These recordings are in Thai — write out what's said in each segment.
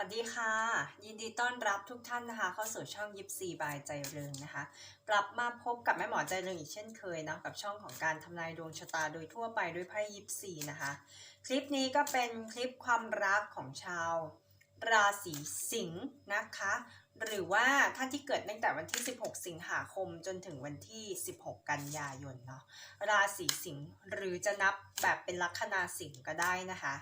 วัสดีค่ะ ยินดีต้อนรับทุกท่านนะคะ เข้าสู่ช่องยิปซีบายใจเริงนะคะ กลับมาพบกับแม่หมอใจเริงอีกเช่นเคยนะกับช่องของการทำนายดวงชะตาโดยทั่วไปด้วยไพ่ยิปซีนะคะ คลิปนี้ก็เป็นคลิปความรักของชาว ราศีสิงห์นะคะ หรือว่าท่านที่เกิดตั้งแต่วันที่ 16 สิงหาคมจนถึงวันที่ 16 กันยายนเนาะราศีสิงห์หรือจะนับแบบเป็นลัคนาสิงห์ก็ได้นะคะ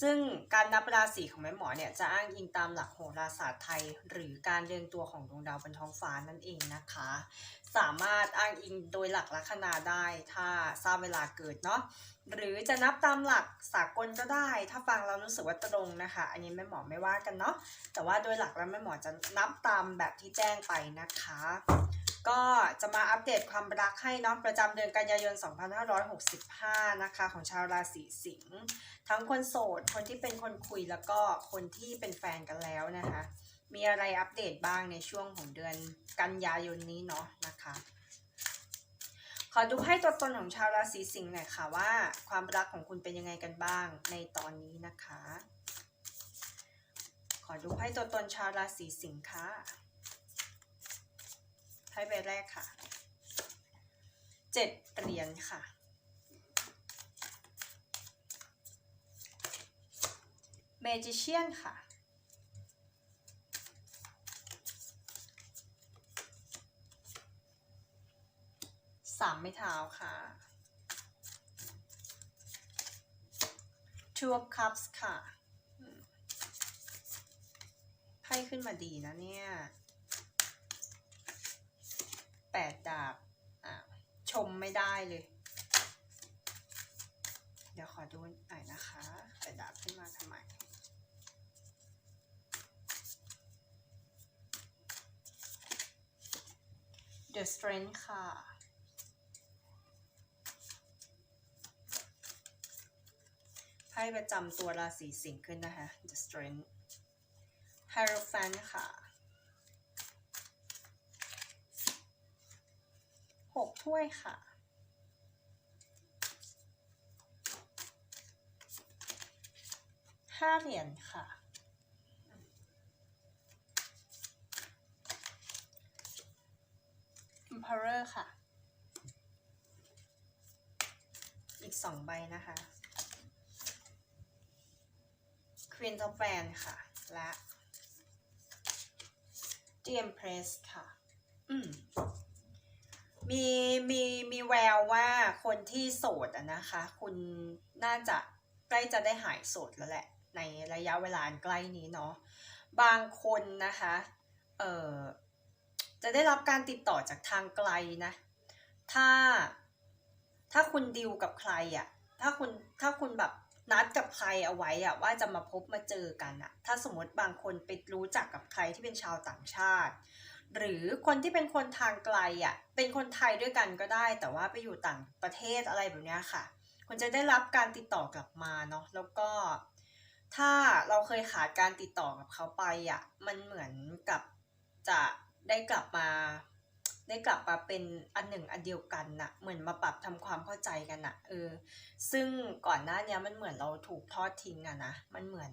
ซึ่งการนับราศีของแม่หมอเนี่ยจะอ้างอิงตามหลักโหราศาสตร์ไทย หรือการเรียงตัวของดวงดาวบนท้องฟ้านั่นเองนะคะ สามารถอ้างอิงโดยหลักลัคนาได้ถ้าทราบเวลาเกิดเนาะหรือจะนับตามหลักสากลก็ได้ ถ้าฟังเรารู้สึกว่าตรงนะคะ อันนี้แม่หมอไม่ว่ากันเนาะแต่ว่าโดยหลักแล้วแม่หมอจะนับตามแบบที่แจ้งไปนะคะ ก็จะมาอัปเดตความรักให้เนาะประจำเดือนกันยายน 2565 นะคะ ของชาวราศีสิงห์ทั้งคนโสด คนที่เป็นคนคุยแล้วก็คนที่เป็นแฟนกันแล้วนะคะ มีอะไรอัปเดตบ้างในช่วงของเดือนกันยายนนี้เนาะนะคะขอดูให้ตัวตนของชาวราศีสิงห์หน่อยค่ะว่า ความรักของคุณเป็นยังไงกันบ้างในตอนนี้นะคะ อดูให้ตัวตนชาวราศีสิงห์ค่ะไพ่ใบแรกค่ะเจ็ดเหรียญค่ะเมจิเชียนค่ะสามไม้เท้าค่ะ two of cups ค่ะ พ่ขึ้นมาดีนะเนี่ยแปดดาบอะชมไม่ได้เลย เดี๋ยวขอดูหน่อยนะคะแปดดาบขึ้นมาทำไม The Strength ค่ะไพ่ประจำตัวราศีสิงห์ขึ้นนะคะ The Strength Hierophant ค่ะหกถ้วยค่ะห้าเหรียญค่ะ Emperor ค่ะ อีกสองใบนะคะ Queen of w a n ค่ะ และ The Empress ค่ะ อืมมีมีมีแววว่าคนที่โสดอะนะคะ คุณน่าจะใกล้จะได้หายโสดแล้วแหละ ในระยะเวลาใกล้นี้เนาะบางคนนะคะเอ่อจะได้รับการติดต่อจากทางไกลนะ ถ้าถ้าคุณดิวกับใครอะถ้าคุณถ้าคุณแบบ นัดกับใครเอาไว้อะว่าจะมาพบมาเจอกันอะถ้าสมมติบางคนไปรู้จักกับใครที่เป็นชาวต่างชาติ หรือคนที่เป็นคนทางไกลอะเป็นคนไทยด้วยกันก็ได้ แต่ว่าไปอยู่ต่างประเทศอะไรแบบเนี้ยค่ะคุณจะได้รับการติดต่อกลับมาเนาะแล้วก็ ถ้าเราเคยขาดการติดต่อกับเขาไปอะมันเหมือนกับจะได้กลับมา ได้กลับมาเป็นอันหนึ่งอันเดียวกันน่ะเหมือนมาปรับทำความเข้าใจกันน่ะเออซึ่งก่อนหน้านี้มันเหมือนเราถูกทอดทิ้งอะนะมันเหมือน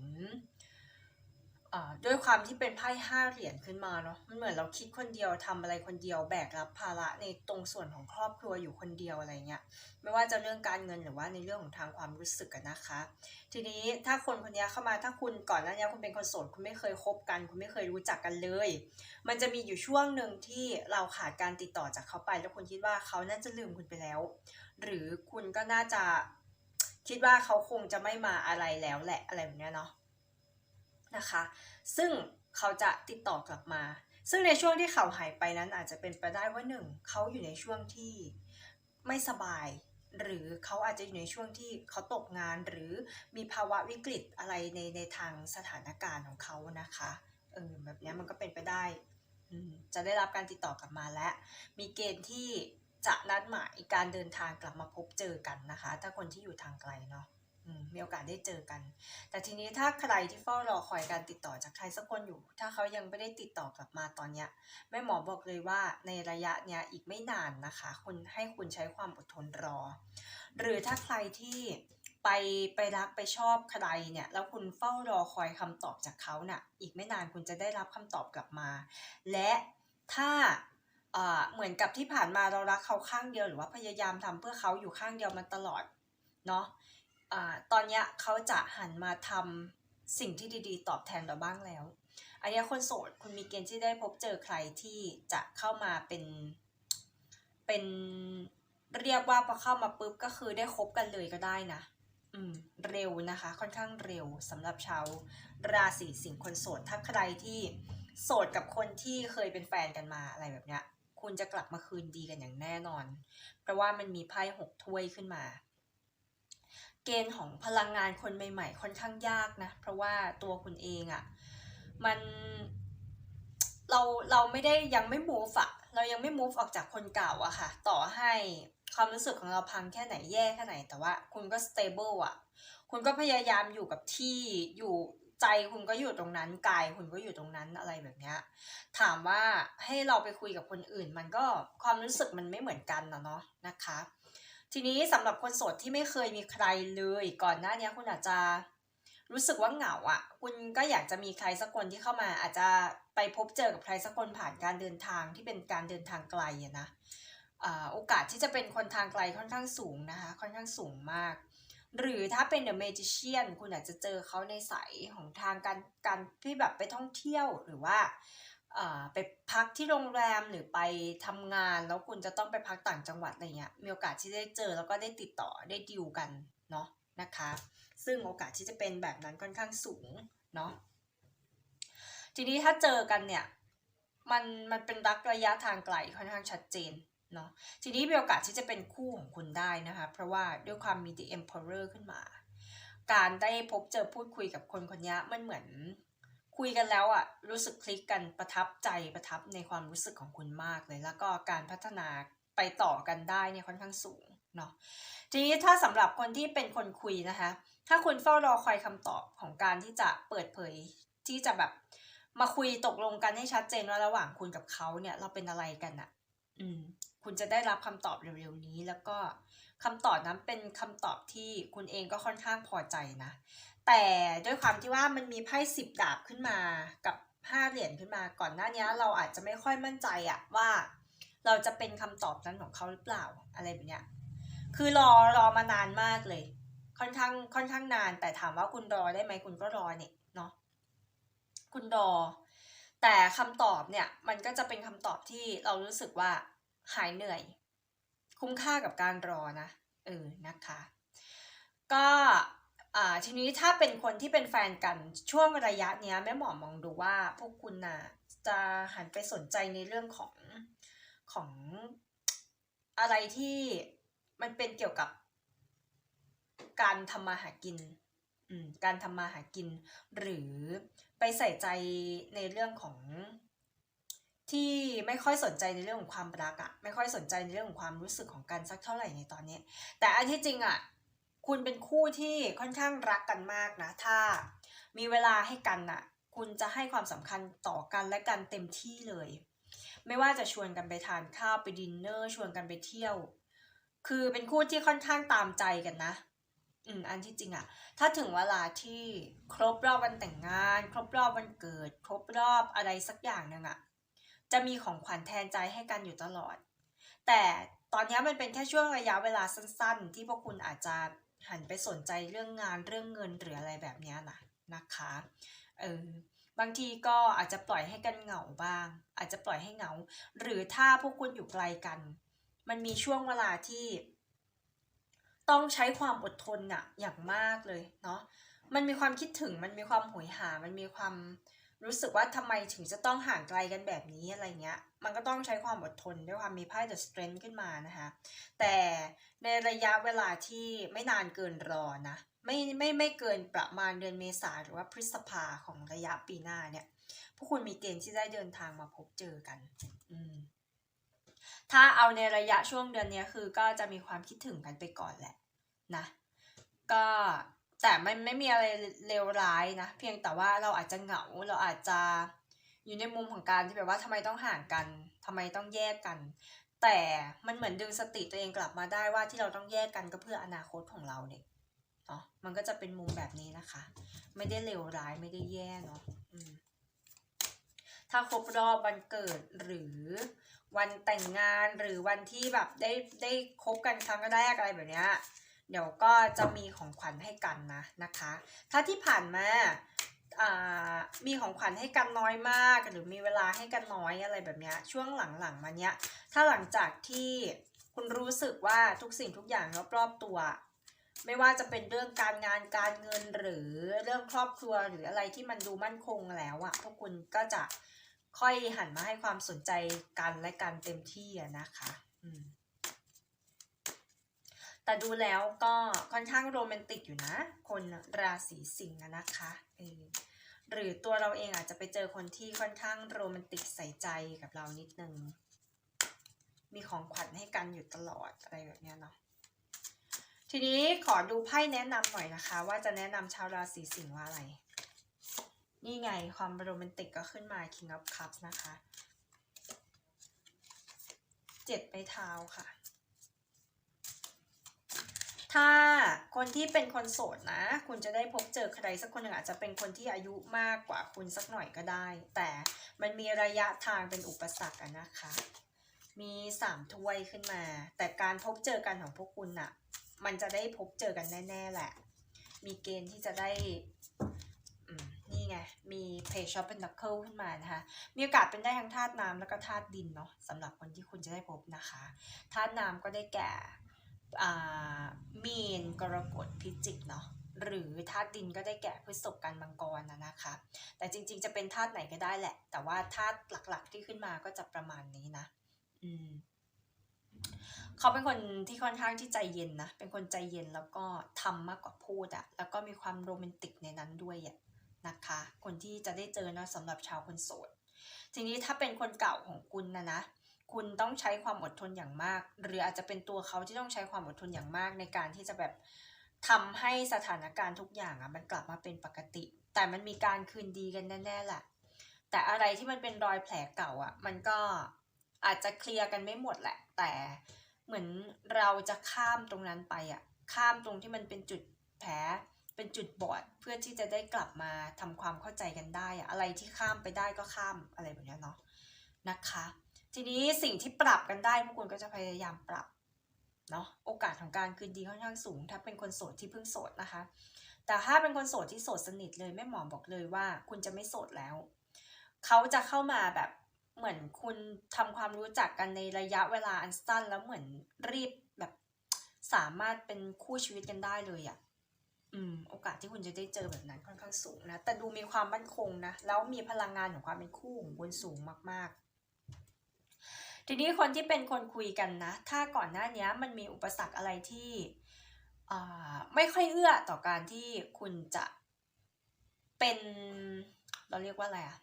ด้วยความที่เป็นไพ่ห้าเหรียญขึ้นมาเนาะมันเหมือนเราคิดคนเดียวทำอะไรคนเดียวแบกรับภาระในตรงส่วนของครอบครัวอยู่คนเดียวอะไรเงี้ยไม่ว่าจะเรื่องการเงินหรือว่าในเรื่องของทางความรู้สึกอะนะคะ ทีนี้ถ้าคนคนนี้เข้ามาถ้าคุณก่อนหน้านี้คุณเป็นคนโสดคุณไม่เคยคบกัน คุณไม่เคยรู้จักกันเลย มันจะมีอยู่ช่วงหนึ่งที่เราขาดการติดต่อจากเขาไป แล้วคุณคิดว่าเขาน่าจะลืมคุณไปแล้ว หรือคุณก็น่าจะคิดว่าเขาคงจะไม่มาอะไรแล้วแหละอะไรแบบเนี้ยเนาะ นะคะ ซึ่งเขาจะติดต่อกลับมา ซึ่งในช่วงที่เขาหายไปนั้นอาจจะเป็นไปได้ว่าหนึ่งเขาอยู่ในช่วงที่ไม่สบาย หรือเขาอาจจะอยู่ในช่วงที่เขาตกงานหรือมีภาวะวิกฤตอะไรในในทางสถานการณ์ของเขานะคะเออแบบนี้มันก็เป็นไปได้ จะได้รับการติดต่อกลับมาและมีเกณฑ์ที่จะนัดหมายการเดินทางกลับมาพบเจอกันนะคะ ถ้าคนที่อยู่ทางไกลเนาะ มีโอกาสได้เจอกัน แต่ทีนี้ถ้าใครที่เฝ้ารอคอยการติดต่อจากใครสักคนอยู่ ถ้าเขายังไม่ได้ติดต่อกลับมาตอนเนี้ยแม่หมอบอกเลยว่าในระยะเนี้ยอีกไม่นานนะคะ คุณให้คุณใช้ความอดทนรอ หรือถ้าใครที่ไปไปรักไปชอบใครเนี่ยแล้วคุณเฝ้ารอคอยคำตอบจากเขาน่ะ อีกไม่นานคุณจะได้รับคำตอบกลับมา และถ้าเอ่อเหมือนกับที่ผ่านมาเรารักเขาข้างเดียวหรือว่าพยายามทำเพื่อเขาอยู่ข้างเดียวมันตลอดเนาะ ตอนเนี้ยเขาจะหันมาทำสิ่งที่ดีๆ ตอบแทนเราบ้างแล้ว อันนี้คนโสดคุณมีเกณฑ์ที่ได้พบเจอใครที่จะเข้ามาเป็นเป็นเรียกว่าพอเข้ามาปุ๊บก็คือได้คบกันเลยก็ได้นะ อืม เร็วนะคะ ค่อนข้างเร็วสำหรับชาวราศีสิงห์คนโสดถ้าใครที่โสดกับคนที่เคยเป็นแฟนกันมาอะไรแบบเนี้ย คุณจะกลับมาคืนดีกันอย่างแน่นอน เพราะว่ามันมีไพ่หกถ้วยขึ้นมา เกณฑ์ของพลังงานคนใหม่ ๆ ค่อนข้างยากนะ เพราะว่าตัวคุณเองอะ่ะมันเราเราไม่ได้ยังไม่ move อะเรายังไม่ move ออกจากคนเก่าอะค่ะ ต่อให้ความรู้สึกของเราพังแค่ไหนแย่แค่ไหน แต่ว่าคุณก็ stable อะคุณก็พยายามอยู่กับที่อยู่ใจคุณก็อยู่ตรงนั้นกายคุณก็อยู่ตรงนั้นอะไรแบบเนี้ยถามว่าให้เราไปคุยกับคนอื่น มันก็ความรู้สึกมันไม่เหมือนกันนะเนาะนะคะ ทีนี้สำหรับคนโสดที่ไม่เคยมีใครเลยก่อนหน้านี้คุณอาจจะรู้สึกว่าเหงาอะ่ะ คุณก็อยากจะมีใครสักคนที่เข้ามาอาจจะไปพบเจอกับใครสักคนผ่านการเดินทางที่เป็นการเดินทางไกลอะนะอ่าโอกาสที่จะเป็นคนทางไกลค่อนข้างสูงนะคะ ค่อนข้างสูงมาก หรือถ้าเป็น The Magician คุณอาจจะเจอเขาในสายของทางการการที่แบบไปท่องเที่ยวหรือว่า ไปพักที่โรงแรมหรือไปทำงานแล้วคุณจะต้องไปพักต่างจังหวัดอะไรเงี้ยมีโอกาสที่ได้เจอแล้วก็ได้ติดต่อได้ดิวกันเนาะนะคะ ซึ่งโอกาสที่จะเป็นแบบนั้นค่อนข้างสูงเนาะทีนี้ถ้าเจอกันเนี่ยมันมันเป็นรักระยะทางไกลค่อนข้างชัดเจนเนาะทีนี้มีโอกาสที่จะเป็นคู่ของคุณได้นะคะ เพราะว่าด้วยความมี The Emperor ขึ้นมา การได้พบเจอพูดคุยกับคนคนนี้มันเหมือน คุยกันแล้วอะรู้สึกคลิกกันประทับใจประทับในความรู้สึกของคุณมากเลย แล้วก็การพัฒนาไปต่อกันได้เนี่ยค่อนข้างสูงเนาะทีนี้ถ้าสำหรับคนที่เป็นคนคุยนะคะ ถ้าคุณเฝ้ารอคอยคำตอบของการที่จะเปิดเผยที่จะแบบมาคุยตกลงกันให้ชัดเจนว่าระหว่างคุณกับเขาเนี่ยเราเป็นอะไรกันอะอืมคุณจะได้รับคำตอบเร็วๆนี้ แล้วก็คำตอบนั้นเป็นคำตอบที่คุณเองก็ค่อนข้างพอใจนะ แต่ด้วยความที่ว่ามันมีไพ่สิบดาบขึ้นมากับห้าเหรียญขึ้นมาก่อนหน้านี้เราอาจจะไม่ค่อยมั่นใจอะว่า เราจะเป็นคำตอบนั้นของเขาหรือเปล่าอะไรแบบเนี้ยคือรอรอมานานมากเลย ค่อนข้างค่อนข้างนาน แต่ถามว่าคุณรอได้ไหมคุณก็รอเนี่ยเนาะคุณรอ แต่คำตอบเนี่ยมันก็จะเป็นคำตอบที่เรารู้สึกว่าหายเหนื่อย คุ้มค่ากับการรอนะเออนะคะ ก็ ทีนี้ถ้าเป็นคนที่เป็นแฟนกันช่วงระยะเนี้ยแม่หมอมองดูว่าพวกคุณน่ะจะหันไปสนใจในเรื่องของของอะไรที่มันเป็นเกี่ยวกับการทำมาหากิน การทำมาหากิน หรือไปใส่ใจในเรื่องของที่ไม่ค่อยสนใจในเรื่องของความรักอะไม่ค่อยสนใจในเรื่องของความรู้สึกของกันสักเท่าไหร่ในตอนนี้ แต่อันที่จริงอะ คุณเป็นคู่ที่ค่อนข้างรักกันมากนะ ถ้ามีเวลาให้กันน่ะ คุณจะให้ความสำคัญต่อกันและกันเต็มที่เลย ไม่ว่าจะชวนกันไปทานข้าวไปดินเนอร์ชวนกันไปเที่ยว คือเป็นคู่ที่ค่อนข้างตามใจกันนะอืมอันที่จริงอะถ้าถึงเวลาที่ครบรอบวันแต่งงาน ครบรอบวันเกิด ครบรอบอะไรสักอย่างหนึ่งอะจะมีของขวัญแทนใจให้กันอยู่ตลอด แต่ตอนนี้มันเป็นแค่ช่วงระยะเวลาสั้น ๆ ที่พวกคุณอาจจะ หันไปสนใจเรื่องงานเรื่องเงินหรืออะไรแบบนี้นะนะคะเออบางทีก็อาจจะปล่อยให้กันเหงาบ้าง อาจจะปล่อยให้เหงา หรือถ้าพวกคุณอยู่ไกลกัน มันมีช่วงเวลาที่ ต้องใช้ความอดทนอะอย่างมากเลยเนาะมันมีความคิดถึงมันมีความโหยหา มันมีความ รู้สึกว่าทำไมถึงจะต้องห่างไกลกันแบบนี้อะไรเงี้ย มันก็ต้องใช้ความอดทนด้วยความมีไพ่ The Strength ขึ้นมานะคะ แต่ในระยะเวลาที่ไม่นานเกินรอนะ ไม่ไม่ไม่เกินประมาณเดือนเมษาหรือว่าพฤษภาของระยะปีหน้าเนี่ย พวกคุณมีเกณฑ์ที่ได้เดินทางมาพบเจอกัน อืมถ้าเอาในระยะช่วงเดือนนี้คือก็จะมีความคิดถึงกันไปก่อนแหละนะ ก็ แต่ไม่ไม่มีอะไรเลวร้ายนะ เพียงแต่ว่าเราอาจจะเหงาเราอาจจะอยู่ในมุมของการที่แบบว่าทำไมต้องห่างกันทำไมต้องแยกกัน แต่มันเหมือนดึงสติตัวเองกลับมาได้ว่าที่เราต้องแยกกันก็เพื่ออนาคตของเราเนี่ยเนาะมันก็จะเป็นมุมแบบนี้นะคะ ไม่ได้เลวร้ายไม่ได้แย่เนาะถ้าครบรอบวันเกิดหรือวันแต่งงานหรือวันที่แบบได้ได้คบกันครั้งแรกอะไรแบบเนี้ย เดี๋ยวก็จะมีของขวัญให้กันนะนะคะ ถ้าที่ผ่านมาอ่ามีของขวัญให้กันน้อยมาก หรือมีเวลาให้กันน้อยอะไรแบบนี้ช่วงหลังๆมาเนี้ย ถ้าหลังจากที่คุณรู้สึกว่าทุกสิ่งทุกอย่างรอบๆตัว ไม่ว่าจะเป็นเรื่องการงานการเงินหรือเรื่องครอบครัวหรืออะไรที่มันดูมั่นคงแล้วอะพวกคุณก็จะค่อยหันมาให้ความสนใจกันและกันเต็มที่นะคะ อืม แต่ดูแล้วก็ค่อนข้างโรแมนติกอยู่นะ คนราศีสิงห์นะคะเออหรือตัวเราเองอาจจะไปเจอคนที่ค่อนข้างโรแมนติกใส่ใจกับเรานิดนึง มีของขวัญให้กันอยู่ตลอดอะไรแบบนี้เนาะทีนี้ขอดูไพ่แนะนำหน่อยนะคะ ว่าจะแนะนำชาวราศีสิงห์ว่าอะไร นี่ไงความโรแมนติกก็ขึ้นมา King of Cups นะคะ เจ็ดไม้เท้าค่ะ ถ้าคนที่เป็นคนโสดนะ คุณจะได้พบเจอใครสักคนหนึ่งอาจจะเป็นคนที่อายุมากกว่าคุณสักหน่อยก็ได้ แต่มันมีระยะทางเป็นอุปสรรคอะนะคะ มีสามถ้วยขึ้นมา แต่การพบเจอกันของพวกคุณน่ะมันจะได้พบเจอกันแน่ ๆ แหละ มีเกณฑ์ที่จะได้นี่ไง มี Page of Pentacle ขึ้นมานะคะ มีโอกาสเป็นได้ทั้งธาตุน้ำแล้วก็ธาตุดินเนาะสำหรับคนที่คุณจะได้พบนะคะ ธาตุน้ำก็ได้แก่ มีนกรกฎพิจิกเนาะหรือธาตุดินก็ได้แก่พฤษภกันมังกรนะนะคะ แต่จริงๆจะเป็นธาตุไหนก็ได้แหละ แต่ว่าธาตุหลักๆที่ขึ้นมาก็จะประมาณนี้นะ อืมเขาเป็นคนที่ค่อนข้างที่ใจเย็นนะ เป็นคนใจเย็นแล้วก็ทำมากกว่าพูดอะแล้วก็มีความโรแมนติกในนั้นด้วยอะนะคะ คนที่จะได้เจอนะสำหรับชาวคนโสด ทีนี้ถ้าเป็นคนเก่าของคุณนะนะ คุณต้องใช้ความอดทนอย่างมาก หรืออาจจะเป็นตัวเขาที่ต้องใช้ความอดทนอย่างมากในการที่จะแบบทำให้สถานการณ์ทุกอย่างอะมันกลับมาเป็นปกติ แต่มันมีการคืนดีกันแน่ๆแหละแต่อะไรที่มันเป็นรอยแผลเก่าอะมันก็อาจจะเคลียร์กันไม่หมดแหละ แต่เหมือนเราจะข้ามตรงนั้นไปอะข้ามตรงที่มันเป็นจุดแผลเป็นจุดบอดเพื่อที่จะได้กลับมาทำความเข้าใจกันได้อะอะไรที่ข้ามไปได้ก็ข้ามอะไรแบบนี้เนาะนะคะ ทีนี้สิ่งที่ปรับกันได้พวกคุณก็จะพยายามปรับเนาะโอกาสของการคืนดีค่อนข้างสูง ถ้าเป็นคนโสดที่เพิ่งโสดนะคะ แต่ถ้าเป็นคนโสดที่โสดสนิทเลยแม่หมอบอกเลยว่า คุณจะไม่โสดแล้ว เขาจะเข้ามาแบบเหมือนคุณทำความรู้จักกันในระยะเวลาอันสั้น แล้วเหมือนรีบแบบสามารถเป็นคู่ชีวิตกันได้เลยอะ่ะอืมโอกาสที่คุณจะได้เจอแบบนั้นค่อนข้างสูงนะ แต่ดูมีความมั่นคงนะ แล้วมีพลังงานของความเป็นคู่ของคุณสูงมากๆ ทีนี้คนที่เป็นคนคุยกันนะ ถ้าก่อนหน้านี้มันมีอุปสรรคอะไรที่ไม่ค่อยเอื้อต่อการที่คุณจะเป็นเราเรียกว่าอะไรอะ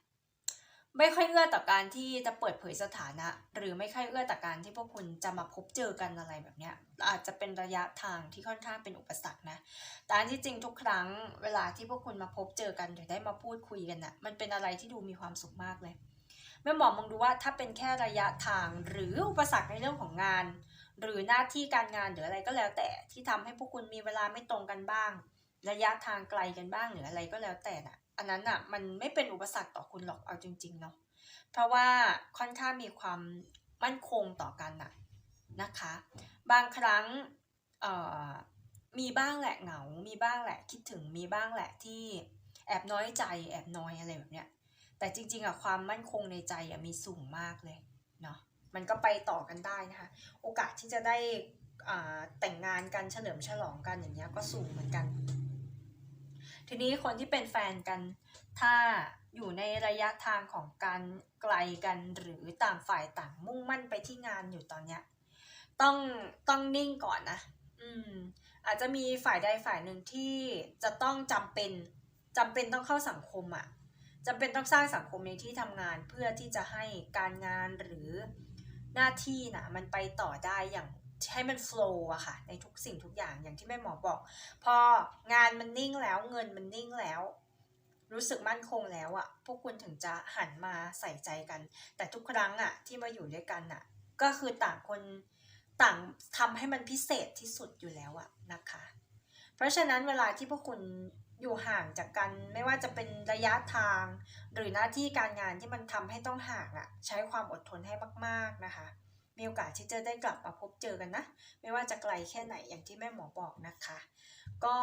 ไม่ค่อยเอื้อต่อการที่จะเปิดเผยสถานะ หรือไม่ค่อยเอื้อต่อการที่พวกคุณจะมาพบเจอกันอะไรแบบเนี้ยอาจจะเป็นระยะทางที่ค่อนข้างเป็นอุปสรรคนะแต่ที่จริงทุกครั้งเวลาที่พวกคุณมาพบเจอกันหรือได้มาพูดคุยกันน่ะมันเป็นอะไรที่ดูมีความสุขมากเลย แม่หมอมองดูว่าถ้าเป็นแค่ระยะทางหรืออุปสรรคในเรื่องของงาน หรือหน้าที่การงานหรืออะไรก็แล้วแต่ที่ทำให้พวกคุณมีเวลาไม่ตรงกันบ้าง ระยะทางไกลกันบ้างหรืออะไรก็แล้วแต่น่ะ อันนั้นอะมันไม่เป็นอุปสรรคต่อคุณหรอกเอาจริงๆเนาะเพราะว่าค่อนข้างมีความมั่นคงต่อกันน่ะนะคะ บางครั้งเอ่อมีบ้างแหละเหงา มีบ้างแหละคิดถึงมีบ้างแหละที่แอบน้อยใจแอบน้อยอะไรแบบเนี้ย แต่จริงๆอะความมั่นคงในใจอะมีสูงมากเลยเนาะมันก็ไปต่อกันได้นะคะโอกาสที่จะได้แต่งงานกันเฉลิมฉลองกันอย่างเงี้ยก็สูงเหมือนกัน ทีนี้คนที่เป็นแฟนกัน ถ้าอยู่ในระยะทางของการไกลกันหรือต่างฝ่ายต่างมุ่งมั่นไปที่งานอยู่ตอนเนี้ยต้องต้องนิ่งก่อนนะอืมอาจจะมีฝ่ายใดฝ่ายหนึ่งที่จะต้องจำเป็นจำเป็นต้องเข้าสังคมอะ่ะ จำเป็นต้องสร้างสังคมในที่ทำงานเพื่อที่จะให้การงานหรือหน้าที่นะมันไปต่อได้อย่างให้มันโฟล์อะค่ะในทุกสิ่งทุกอย่างอย่างที่แม่หมอบอก พองานมันนิ่งแล้วเงินมันนิ่งแล้ว รู้สึกมั่นคงแล้วอะพวกคุณถึงจะหันมาใส่ใจกัน แต่ทุกครั้งอะที่มาอยู่ด้วยกันอะก็คือต่างคนต่างทำให้มันพิเศษที่สุดอยู่แล้วอะนะคะ เพราะฉะนั้นเวลาที่พวกคุณ อยู่ห่างจากกันไม่ว่าจะเป็นระยะทาง หรือหน้าที่การงานที่มันทำให้ต้องห่างอะ่ะ ใช้ความอดทนให้มาก ๆนะคะ มีโอกาสที่จะได้กลับมาพบเจอกันนะ ไม่ว่าจะไกลแค่ไหนอย่างที่แม่หมอบอกนะคะ ก็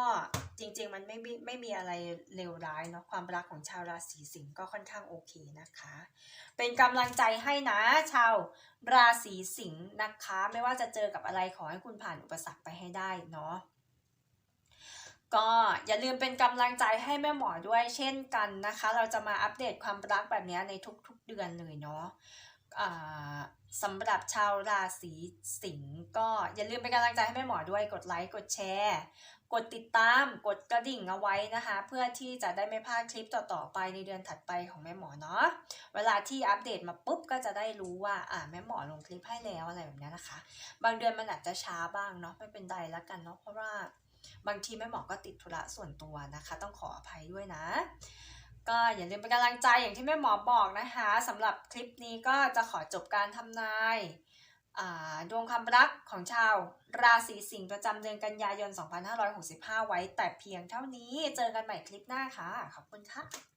จริงๆมันไม่มีไม่มีอะไรเลวร้ายเนาะความรักของชาวราศีสิงห์ก็ค่อนข้างโอเคนะคะ เป็นกำลังใจให้นะชาวราศีสิงห์นะคะ ไม่ว่าจะเจอกับอะไรขอให้คุณผ่านอุปสรรคไปให้ได้เนาะ ก็อย่าลืมเป็นกำลังใจให้แม่หมอด้วยเช่นกันนะคะ เราจะมาอัปเดตความรักแบบนี้ในทุกๆเดือนเลยเนาะสำหรับชาวราศีสิงห์ก็อย่าลืมเป็นกำลังใจให้แม่หมอด้วยกดไลค์กดแชร์ กดติดตามกดกระดิ่งเอาไว้นะคะ เพื่อที่จะได้ไม่พลาดคลิปต่อๆไปในเดือนถัดไปของแม่หมอเนาะเวลาที่อัปเดตมาปุ๊บก็จะได้รู้ว่าอ่าแม่หมอลงคลิปให้แล้วอะไรแบบนี้นะคะ บางเดือนมันอาจจะช้าบ้างเนาะไม่เป็นไรแล้วกันเนาะเพราะว่า บางทีแม่หมอก็ติดธุระส่วนตัวนะคะ ต้องขออภัยด้วยนะ ก็อย่าลืมเป็นกำลังใจอย่างที่แม่หมอบอกนะคะสำหรับคลิปนี้ก็จะขอจบการทำนายอ่าดวงความรักของชาวราศีสิงห์ประจำเดือนกันยายน 2565 ไว้แต่เพียงเท่านี้ เจอกันใหม่คลิปหน้าค่ะ ขอบคุณค่ะ